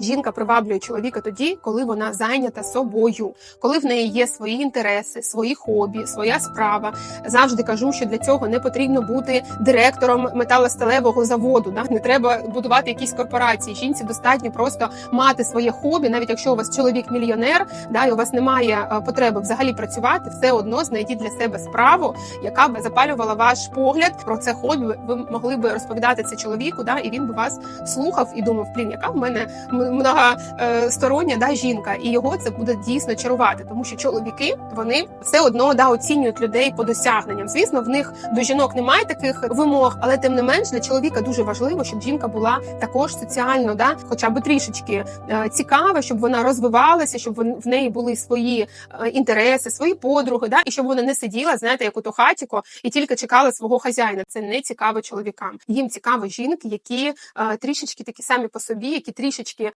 Жінка приваблює чоловіка тоді, коли вона зайнята собою, коли в неї є свої інтереси, свої хобі, своя справа. Завжди кажу, що для цього не потрібно бути директором металосталевого заводу. Да? Не треба будувати якісь корпорації. Жінці достатньо просто мати своє хобі, навіть якщо у вас чоловік мільйонер, да, і у вас немає е, потреби взагалі працювати, все одно знайдіть для себе справу, яка б запалювала ваш погляд про це хобі. Ви могли би розповідати це чоловіку, да, і він би вас слухав і думав, блін, яка в мене многостороння да, жінка, і його це буде дійсно чарувати, тому що чоловіки вони все одно да оцінюють людей по досягненням. Звісно, в них до жінок немає таких вимог, але тим не менш для чоловіка дуже важливо, щоб жінка була також соціально, да, хоча б трішечки е, цікава, щоб вона розвивалася, щоб в неї були свої е, інтереси, свої подруги, да, і щоб вона не сиділа, знаєте, як у то хатіко, і тільки чекала свого хазяїна. Це не цікаво чоловікам. Їм цікаво жінки, які е, трішечки такі самі по собі, які трішечки